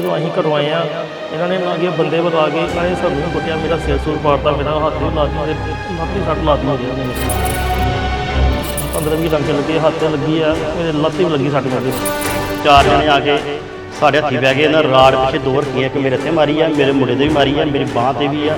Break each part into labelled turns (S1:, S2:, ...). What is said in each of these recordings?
S1: ਜਦੋਂ ਅਸੀਂ ਘਰੋਂ ਆਏ ਆ ਇਹਨਾਂ ਨੇ ਨਾ ਕਿ ਬੰਦੇ ਬੁਲਾ ਕੇ ਇਹਨਾਂ ਨੇ ਸਾਨੂੰ ਵੀ ਕੁੱਟਿਆ, ਮੇਰਾ ਸਿਰ ਸੁਰ ਪਾੜਤਾ, ਮੇਰਾ ਹੱਥ ਵੀ ਲਾ ਦਿੱਤੀ ਮੇਰੇ ਸੱਟ ਲਾ ਦਿੱਤੀ ਮੇਰੀ ਉਹਨਾਂ। ਨੇ ਪੰਦਰਾਂ ਵੀਹ ਡੰਕੇ ਲੱਗੇ, ਹੱਥ ਲੱਗੀ ਆ, ਮੇਰੇ ਲੱਤ ਵੀ ਲੱਗੀ ਸੱਟ ਮੇਰੇ
S2: ਚਾਰ ਜਣੇ ਆ ਕੇ ਸਾਡੇ ਹੱਥੀ ਬਹਿ ਗਏ, ਇਹਨਾਂ ਰਾੜ ਪਿੱਛੇ ਦੋ ਰੱਖੀਆਂ ਇੱਕ ਮੇਰੇ ਇੱਥੇ ਮਾਰੀ ਆ, ਮੇਰੇ ਮੁੰਡੇ 'ਤੇ ਵੀ ਮਾਰੀ ਆ, ਮੇਰੀ ਬਾਹ ਤੇ ਵੀ ਆ।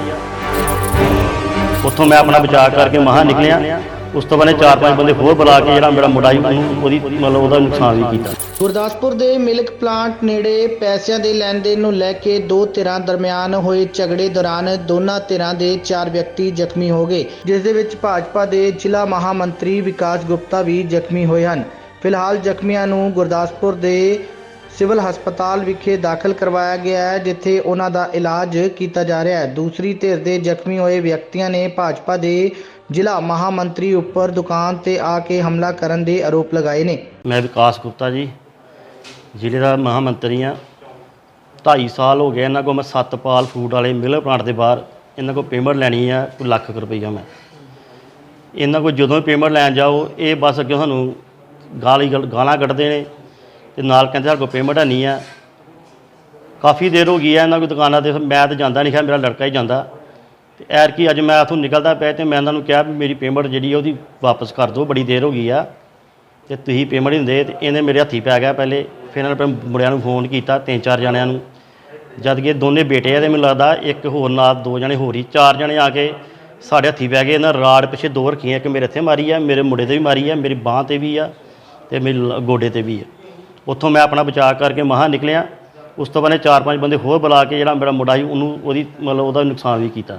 S2: ਉੱਥੋਂ ਮੈਂ ਆਪਣਾ ਬਚਾਅ ਕਰਕੇ ਮਹਾ ਨਿਕਲਿਆ। ਉਸ ਤੋਂ ਬਾਅਦ ਇਹ ਚਾਰ ਪੰਜ ਬੰਦੇ ਹੋਰ ਬੁਲਾ ਕੇ ਜਿਹੜਾ ਮੇਰਾ ਮੁੰਡਾ ਸੀ, ਉਹਨੂੰ ਉਹਦੀ ਮਤਲਬ ਉਹਦਾ ਨੁਕਸਾਨ ਵੀ ਕੀਤਾ।
S3: ਗੁਰਦਾਸਪੁਰ ਦੇ ਮਿਲਕ ਪਲਾਂਟ ਨੇੜੇ ਪੈਸਿਆਂ ਦੇ ਲੈਣ ਦੇਣ ਨੂੰ ਲੈ ਕੇ ਦੋ ਧਿਰਾਂ ਦਰਮਿਆਨ ਹੋਏ ਝਗੜੇ ਦੌਰਾਨ ਦੋਨਾਂ ਧਿਰਾਂ ਦੇ ਚਾਰ ਵਿਅਕਤੀ ਜ਼ਖਮੀ ਹੋ ਗਏ, ਜਿਸ ਦੇ ਵਿੱਚ ਭਾਜਪਾ ਦੇ ਜ਼ਿਲ੍ਹਾ ਮਹਾਮੰਤਰੀ ਵਿਕਾਸ ਗੁਪਤਾ ਵੀ ਜ਼ਖਮੀ ਹੋਏ ਹਨ। ਫਿਲਹਾਲ ਜ਼ਖਮੀਆਂ ਨੂੰ ਗੁਰਦਾਸਪੁਰ ਦੇ ਸਿਵਲ ਹਸਪਤਾਲ ਵਿਖੇ ਦਾਖਲ ਕਰਵਾਇਆ ਗਿਆ ਹੈ, ਜਿੱਥੇ ਉਹਨਾਂ ਦਾ ਇਲਾਜ ਕੀਤਾ ਜਾ ਰਿਹਾ ਹੈ। ਦੂਸਰੀ ਧਿਰ ਦੇ ਜ਼ਖਮੀ ਹੋਏ ਵਿਅਕਤੀਆਂ ਨੇ ਭਾਜਪਾ ਦੇ ਜ਼ਿਲ੍ਹਾ ਮਹਾਮੰਤਰੀ ਉੱਪਰ ਦੁਕਾਨ ਤੇ ਆ ਕੇ ਹਮਲਾ ਕਰਨ ਦੇ ਆਰੋਪ ਲਗਾਏ ਨੇ।
S2: ਮੈਂ ਵਿਕਾਸ ਗੁਪਤਾ ਜੀ, ਜ਼ਿਲ੍ਹੇ ਦਾ ਮਹਾਮੰਤਰੀ ਆ 2.5 ਸਾਲ ਹੋ ਗਏ ਇਹਨਾਂ ਕੋਲ ਮੈਂ ਸਤਪਾਲ ਫੂਡ ਵਾਲੇ ਮਿਲਰ ਪਲਾਂਟ ਦੇ ਬਾਹਰ, ਇਹਨਾਂ ਕੋਲ ਪੇਮੈਂਟ ਲੈਣੀ ਆ ਕੋਈ ਲੱਖ ਕੁ ਰੁਪਈਆ ਮੈਂ। ਇਹਨਾਂ ਕੋਲ ਜਦੋਂ ਵੀ ਪੇਮੈਂਟ ਲੈਣ ਜਾਓ, ਇਹ ਬਸ ਅੱਗੇ ਸਾਨੂੰ ਗਾਲੀ ਗਲ- ਗਾਲਾਂ ਕੱਢਦੇ ਨੇ ਤੇ ਨਾਲ ਕਹਿੰਦੇ ਸਾਡੇ ਕੋਲ ਪੇਮੈਂਟ ਹੈ ਨਹੀਂ ਆ। ਕਾਫੀ ਦੇਰ ਹੋ ਗਈ ਆ ਇਹਨਾਂ ਕੋਲ ਦੁਕਾਨਾਂ ਤੇ, ਮੈਂ ਤਾਂ ਜਾਂਦਾ ਨਹੀਂ ਖਿਆ ਮੇਰਾ ਲੜਕਾ ਹੀ ਜਾਂਦਾ। ਤੇ ਐਰ ਕੀ ਅੱਜ ਮੈਂ ਉੱਥੋਂ ਨਿਕਲਦਾ ਪਿਆ ਤੇ ਮੈਂ ਇਹਨਾਂ ਨੂੰ ਕਿਹਾ ਵੀ ਮੇਰੀ ਪੇਮੈਂਟ ਜਿਹੜੀ ਆ ਉਹਦੀ ਵਾਪਸ ਕਰ ਦਿਓ, ਬੜੀ ਦੇਰ ਹੋ ਗਈ ਆ। ਤੇ ਤੁਸੀਂ ਪੇਮੈਂਟ ਨਹੀਂ ਦਿੰਦੇ ਤੇ ਇਹਨੇ ਮੇਰੇ ਹੱਥੀ ਪੈ ਗਿਆ ਪਹਿਲੇ। ਫਿਰ ਇਹਨਾਂ ਨੇ ਆਪਣੇ ਮੁੰਡਿਆਂ ਨੂੰ ਫੋਨ ਕੀਤਾ, ਤਿੰਨ ਚਾਰ ਜਣਿਆਂ ਨੂੰ। ਜਦ ਕਿ ਦੋਨੇ ਬੇਟੇ ਆ ਤੇ ਮੈਨੂੰ ਲੱਗਦਾ ਇੱਕ ਹੋਰ ਨਾਲ ਦੋ ਜਣੇ ਹੋਰ ਹੀ। ਚਾਰ ਜਣੇ ਆ ਕੇ ਸਾਡੇ ਹੱਥੀ ਪੈ ਗਏ, ਇਹਨਾਂ ਰਾੜ ਪਿੱਛੇ ਦੋ ਰੱਖੀਆਂ, ਇੱਕ ਮੇਰੇ ਇੱਥੇ ਮਾਰੀ ਆ, ਮੇਰੇ ਮੁੰਡੇ ਤੇ ਵੀ ਮਾਰੀ ਆ, ਮੇਰੀ ਬਾਹ ਤੇ ਵੀ ਆ ਤੇ ਮੇਰੀ ਲ- ਗੋਡੇ ਤੇ ਵੀ ਆ। ਉੱਥੋਂ ਮੈਂ ਆਪਣਾ ਬਚਾਅ ਕਰਕੇ ਮਹਾ ਨਿਕਲਿਆ। ਉਸ ਤੋਂ ਬਾਅਦ ਇਹ ਚਾਰ ਪੰਜ ਬੰਦੇ ਹੋਰ ਬੁਲਾ ਕੇ ਜਿਹੜਾ ਮੇਰਾ ਮੁੰਡਾ ਸੀ, ਉਹਨੂੰ ਉਹਦੀ ਮਤਲਬ ਉਹਦਾ ਨੁਕਸਾਨ ਵੀ ਕੀਤਾ।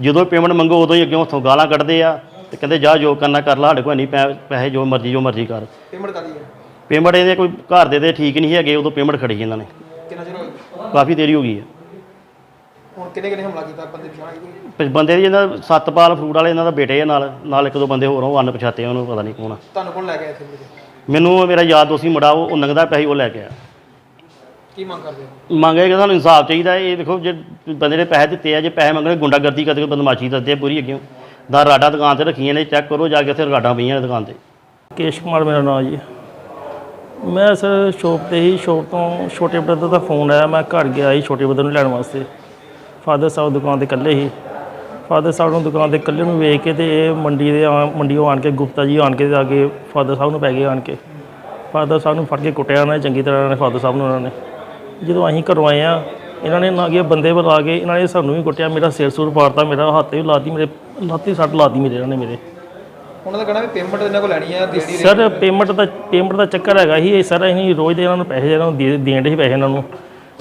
S2: ਜਦੋਂ ਪੇਮੈਂਟ ਮੰਗੋ ਉਦੋਂ ਹੀ ਅੱਗੇ ਉੱਥੋਂ ਗਾਲਾਂ ਕੱਢਦੇ ਆ ਤੇ ਕਹਿੰਦੇ ਜਾ ਜੋ ਕਰਨਾ ਕਰ ਲਾ ਸਾਡੇ ਕੋਲ ਨਹੀਂ ਪੈ- ਪੈਸੇ ਜੋ ਮਰਜ਼ੀ ਜੋ ਮਰਜ਼ੀ ਕਰ।
S4: ਪੇਮੈਂਟ ਕਾਦੀ ਹੈ
S2: ਪੇਮੈਂਟ ਇਹਦੇ ਕੋਈ ਘਰ ਦੇ ਤੇ ਠੀਕ ਨਹੀਂ ਹੈਗੇ ਉਦੋਂ ਪੇਮੈਂਟ ਖੜੀ ਇਹਨਾਂ ਨੇ।
S4: ਕਿੰਨਾ ਚਿਰ ਹੋ ਗਿਆ?
S2: ਕਾਫੀ ਦੇਰੀ ਹੋ ਗਈ ਹੈ
S4: ਹੁਣ ਕਿੰਨੇ ਕਿੰਨੇ ਹਮਲਾ ਕੀਤਾ ਬੰਦੇ ਪਛਾਣ ਕੋਈ
S2: ਤੇ ਬੰਦੇ ਦੀ ਇਹਨਾਂ ਸਤਪਾਲ ਫਰੂਟ ਵਾਲੇ ਇਹਨਾਂ ਦਾ ਬੇਟੇ ਆ ਨਾਲ ਨਾਲ ਇੱਕ ਦੋ ਬੰਦੇ ਹੋਰ ਆ, ਉਹ ਅਣਪਛਾਤੇ ਆ, ਉਹਨੂੰ ਪਤਾ ਨਹੀਂ ਕੌਣ ਆ।
S4: ਤੁਹਾਨੂੰ ਕੌਣ ਲੈ ਕੇ ਆਇਆ ਇੱਥੇ?
S2: ਮੈਨੂੰ ਮੇਰਾ ਯਾਦ ਦੋਸੀ ਮੁੰਡਾ ਉਹ ਉਹ ਨੰਗਦਾ ਪੈਸੇ ਉਹ ਲੈ ਕੇ ਆ
S4: ਕੀ ਮੰਗ ਕਰਦੇ ਹੋ?
S2: ਮੰਗੇ ਕਿ ਸਾਨੂੰ ਇਨਸਾਫ ਚਾਹੀਦਾ ਇਹ ਦੇਖੋ ਜੇ ਬੰਦੇ ਨੇ ਪੈਸੇ ਦਿੱਤੇ ਆ ਜੇ ਪੈਸੇ ਮੰਗਣੇ ਗੁੰਡਾਗਰਦੀ ਕਰਦੇ ਬਦਮਾਸ਼ੀ ਕਰਦੇ ਆ ਪੂਰੀ ਅੱਗੇ। ਦਾ ਰਾਡਾ ਦੁਕਾਨ ਤੇ ਰੱਖੀਆਂ ਨੇ ਚੈੱਕ ਕਰੋ ਜਾ ਕੇ ਉੱਥੇ ਰਾਡਾਂ ਪਈਆਂ ਨੇ ਦੁਕਾਨ ਤੇ।
S1: ਕੇਸ਼ ਕੁਮਾਰ ਮੇਰਾ ਨਾਮ ਜੀ। ਮੈਂ ਸਰ ਸ਼ੋਪ ਤੇ ਹੀ ਸ਼ੋਪ ਤੋਂ ਛੋਟੇ ਬ੍ਰਦਰ ਦਾ ਫੋਨ ਆਇਆ। ਮੈਂ ਘਰ ਗਿਆ ਸੀ ਛੋਟੇ ਬ੍ਰਦਰ ਨੂੰ ਲੈਣ ਵਾਸਤੇ। ਫਾਦਰ ਸਾਹਿਬ ਦੁਕਾਨ ਤੇ ਇਕੱਲੇ ਸੀ। ਫਾਦਰ ਸਾਹਿਬ ਨੂੰ ਦੁਕਾਨ ਤੇ ਇਕੱਲੇ ਨੂੰ ਵੇਖ ਕੇ ਤੇ ਇਹ ਮੰਡੀ ਦੇ ਆ- ਮੰਡੀੋਂ ਆਣ ਕੇ ਗੁਪਤਾ ਜੀ ਆਣ ਕੇ ਆ ਕੇ ਫਾਦਰ ਸਾਹਿਬ ਨੂੰ ਪੈ ਗਏ ਆਣ ਕੇ। ਫਾਦਰ ਸਾਹਿਬ ਨੂੰ ਫੜ ਕੇ ਕੁੱਟਿਆ ਉਹਨਾਂ ਨੇ ਚੰਗੀ ਤਰ੍ਹਾਂ ਨੇ ਫਾਦਰ ਸਾਹਿਬ ਨੂੰ ਉਹਨਾਂ ਨੇ। ਜਦੋਂ ਅਸੀਂ ਘਰੋਂ ਆਏ ਆ ਇਹਨਾਂ ਨੇ ਨਾ ਕਿ ਬੰਦੇ ਬੁਲਾ ਕੇ ਇਹਨਾਂ ਨੇ ਸਾਨੂੰ ਵੀ ਕੁੱਟਿਆ ਮੇਰਾ ਸਿਰ ਸੂਰ ਪਾੜਤਾ ਮੇਰਾ ਹੱਥ ਵੀ ਲਾਤੀ ਮੇਰੇ ਲੱਤ ਸੱਟ ਲਾਤੀ ਮੇਰੇ ਇਹਨਾਂ ਨੇ ਮੇਰੇ।
S4: ਉਹਨਾਂ ਦਾ ਕਹਿਣਾ ਵੀ ਪੇਮੈਂਟ ਇਹਨਾਂ ਕੋਲ ਲੈਣੀ ਹੈ ਦੇਣੀ
S1: ਸਰ ਪੇਮੈਂਟ ਦਾ ਪੇਮੈਂਟ ਦਾ ਚੱਕਰ ਹੈਗਾ ਹੀ ਇਹ ਸਰ ਅਸੀਂ ਰੋਜ਼ ਦੇ ਇਹਨਾਂ ਨੂੰ ਪੈਸੇ ਇਹਨਾਂ ਨੂੰ ਦੇ ਦੇਣ ਦੇ ਪੈਸੇ ਇਹਨਾਂ ਨੂੰ।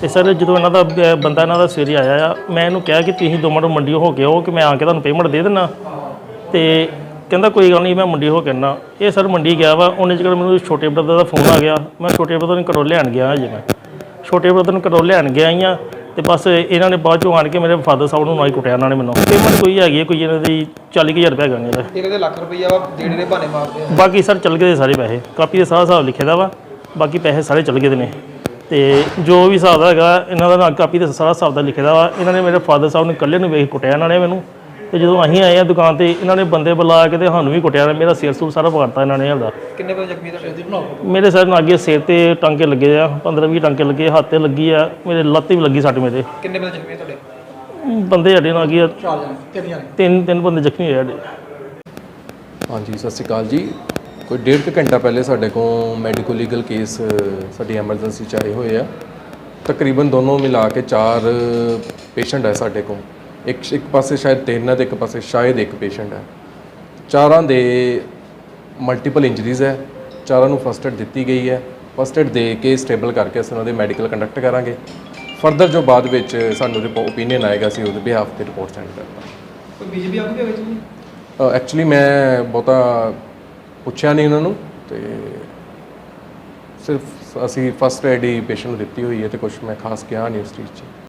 S1: ਤੇ ਸਰ ਜਦੋਂ ਇਹਨਾਂ ਦਾ ਬ- ਬੰਦਾ ਇਹਨਾਂ ਦਾ ਸਵੇਰੇ ਆਇਆ ਆ ਮੈਂ ਇਹਨੂੰ ਕਿਹਾ ਕਿ ਤੁਸੀਂ ਦੋ ਮਿੰਟ ਮੰਡੀ ਹੋ ਕੇ ਆਓ ਕਿ ਮੈਂ ਆ ਕੇ ਤੁਹਾਨੂੰ ਪੇਮੈਂਟ ਦੇ ਦੇਣਾ ਤੇ ਕਹਿੰਦਾ ਕੋਈ ਗੱਲ ਨਹੀਂ ਮੈਂ ਮੰਡੀ ਹੋ ਕੇ ਆਉਣਾ ਇਹ ਸਰ ਮੰਡੀ ਗਿਆ ਵਾ ਉਹਨੇ ਜਿਹੜਾ ਮੈਨੂੰ ਛੋਟੇ ਬ੍ਰਦਰ ਦਾ ਫੋਨ ਆ ਗਿਆ ਮੈਂ ਛੋਟੇ ਬ੍ਰਦਰ ਨੂੰ ਘਰੋਂ ਲੈਣ ਗਿਆ ਹਜੇ ਮੈਂ। ਛੋਟੇ ਬ੍ਰਦਰ ਨੂੰ ਘਰੋਂ ਲੈਣ ਗਿਆ ਹੀ ਆ ਤੇ ਬਸ ਇਹਨਾਂ ਨੇ ਬਾਅਦ ਚੋਂ ਆਣ ਕੇ ਮੇਰੇ ਫਾਦਰ ਸਾਹਿਬ ਨੂੰ ਨਾਲ ਹੀ ਕੁੱਟਿਆ ਇਹਨਾਂ ਨੇ ਮੈਨੂੰ। ਪੇਮੈਂਟ ਕੋਈ ਹੈਗੀ ਹੈ ਕੋਈ ਇਹਨਾਂ ਦੀ 40000 ਰੁਪਏ ਹੈਗਾ ਇਹਦਾ।
S4: ਇਹ ਕਹਿੰਦੇ ਲੱਖ ਰੁਪਈਆ ਵਾ ਦੇਣੇ ਦੇ ਬਹਾਨੇ ਮਾਰਦੇ ਆ।
S1: ਬਾਕੀ ਸਰ ਚੱਲ ਗਏ ਦੇ ਸਾਰੇ ਪੈਸੇ। ਕਾਪੀ ਦੇ ਸਾਰਾ ਹਿਸਾਬ ਲਿਖੇ ਦਾ ਵਾ ਬਾਕੀ ਪੈਸੇ ਸਾਰੇ ਚੱਲ ਗਏ ਦੇ ਨੇ। ਤੇ ਜੋ ਵੀ ਹਿਸਾਬ ਦਾ ਹੈਗਾ ਇਹਨਾਂ ਦਾ ਨਾਲ ਕਾਪੀ ਦੇ ਸਾਰਾ ਹਿਸਾਬ ਦਾ ਲਿਖੇ ਦਾ ਵਾ। ਇਹਨਾਂ ਨੇ ਮੇਰੇ ਫਾਦਰ ਸਾਹਿਬ ਨੂੰ ਇਕੱਲੇ ਨੂੰ ਵੇਖ ਕੁੱਟਿਆ ਇਹਨਾਂ ਨੇ ਮੈਨੂੰ। ਤੇ ਜਦੋਂ ਅਸੀਂ ਆਏ ਆ ਦੁਕਾਨ ਤੇ ਇਹਨਾਂ ਨੇ ਬੰਦੇ ਬੁਲਾ ਕੇ ਤੇ ਸਾਨੂੰ ਵੀ ਕੁੱਟਿਆ ਮੇਰਾ ਸਿਰ ਸੂਰ ਸਾਰਾ ਪਾੜਤਾ ਇਹਨਾਂ ਨੇ ਆਪਦਾ।
S4: ਕਿੰਨੇ ਬੰਦੇ ਜ਼ਖਮੀ ਤੁਹਾਡੇ
S1: ਮੇਰੇ ਸਿਰ ਨਾਲ ਅੱਗੇ ਸਿਰ ਤੇ ਟਾਂਕੇ ਲੱਗੇ ਆ 15 20 ਟਾਂਕੇ ਲੱਗੇ ਹੱਥ ਤੇ ਲੱਗੀ ਆ ਮੇਰੇ ਲੱਤ ਵੀ ਲੱਗੀ ਸੱਟ ਮੇਰੇ।
S4: ਕਿੰਨੇ ਬੰਦੇ ਜ਼ਖਮੀ ਆ ਤੁਹਾਡੇ?
S1: ਬੰਦੇ ਸਾਡੇ ਨਾਲ ਅੱਗੇ ਆ,
S4: ਚਾਰ ਜਣੇ ਤਿੰਨ ਜਣੇ।
S1: ਤਿੰਨ ਤਿੰਨ ਬੰਦੇ ਜ਼ਖਮੀ ਹੋਏ ਸਾਡੇ।
S5: ਹਾਂਜੀ ਸਤਿ ਸ਼੍ਰੀ ਅਕਾਲ ਜੀ। ਕੋਈ ਡੇਢ ਕੁ ਘੰਟਾ ਪਹਿਲੇ ਸਾਡੇ ਕੋਲ ਮੈਡੀਕੋ ਲੀਗਲ ਕੇਸ ਸਾਡੀ ਐਮਰਜੈਂਸੀ ਚ ਆਏ ਹੋਏ ਆ। ਤਕਰੀਬਨ ਦੋਨੋਂ ਮਿਲਾ ਕੇ ਚਾਰ ਪੇਸ਼ੈਂਟ ਹੈ ਸਾਡੇ ਕੋਲ। ਇੱਕ ਇੱਕ ਪਾਸੇ ਸ਼ਾਇਦ ਤਿੰਨ ਹੈ ਤੇ ਇੱਕ ਪਾਸੇ ਸ਼ਾਇਦ ਇੱਕ ਪੇਸ਼ੈਂਟ ਹੈ। ਚਾਰਾਂ ਦੇ ਮਲਟੀਪਲ ਇੰਜਰੀਜ਼ ਹੈ ਚਾਰਾਂ ਨੂੰ ਫਸਟ ਏਡ ਦਿੱਤੀ ਗਈ ਹੈ। ਫਸਟ ਏਡ ਦੇ ਕੇ ਸਟੇਬਲ ਕਰਕੇ ਅਸੀਂ ਉਹਨਾਂ ਦੇ ਮੈਡੀਕਲ ਕੰਡਕਟ ਕਰਾਂਗੇ। ਫਰਦਰ ਜੋ ਬਾਅਦ ਵਿੱਚ ਸਾਨੂੰ ਓਪੀਨੀਅਨ ਆਏਗਾ ਅਸੀਂ ਉਹਦੇ ਬਿਹਾਫ ਤੇ ਰਿਪੋਰਟ ਸੈਂਡ ਕਰਾਂਗੇ
S4: ਕੋਈ ਬੀਜੇਪੀ ਵੀ ਵਿੱਚ? ਜੀ
S5: ਐਕਚੁਅਲੀ ਮੈਂ ਬਹੁਤਾ ਪੁੱਛਿਆ ਨਹੀਂ ਉਹਨਾਂ ਨੂੰ ਤੇ ਸਿਰਫ ਅਸੀਂ ਫਸਟ ਏਡ ਹੀ ਪੇਸ਼ੈਂਟ ਨੂੰ ਦਿੱਤੀ ਹੋਈ ਹੈ ਤੇ ਕੁਝ ਮੈਂ ਖਾਸ ਕਿਹਾ ਨਹੀਂ ਉਸ ਚੀਜ਼ 'ਚ।